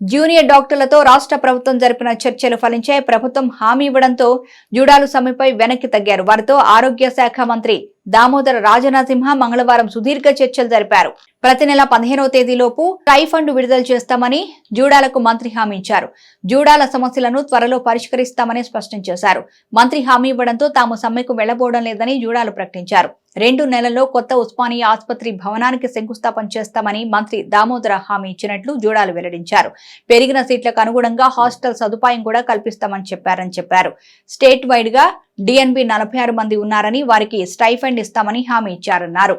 Junior డాక్టర్లతో రాష్ట్ర ప్రభుత్వం జరిపిన చర్చలు ఫలించాయి ప్రభుత్వం హామీ ఇవ్వడంతో జూడాలు సమ్మెపై వెనక్కి తగ్గారు. వారితో ఆరోగ్య శాఖ మంత్రి దామోదర రాజనరసింహ మంగళవారం సుదీర్ఘ చర్చలు జరిపారు. ప్రతి నెల పదిహేనవ తేదీలోపు ట్రై ఫండ్ విడుదల చేస్తామని జూడాలకు మంత్రి హామీ ఇచ్చారు. జూడాల సమస్యలను త్వరలో పరిష్కరిస్తామని స్పష్టం చేశారు. మంత్రి హామీ ఇవ్వడంతో తాము సమ్మెకు వెళ్ళబోవడం లేదని జూడాలు ప్రకటించారు. రెండు నెలల్లో కొత్త ఉస్మానియా ఆసుపత్రి భవనానికి శంకుస్థాపన చేస్తామని మంత్రి దామోదర హామీ ఇచ్చినట్లు జూడాలు వెల్లడించారు. పెరిగిన సీట్లకు అనుగుణంగా హాస్టల్ సదుపాయం కూడా కల్పిస్తామని చెప్పారని చెప్పారు. స్టేట్ వైడ్గా డిఎన్బి నలభై ఆరు మంది ఉన్నారని వారికి స్టైఫండ్ ఇస్తామని హామీ ఇచ్చారన్నారు.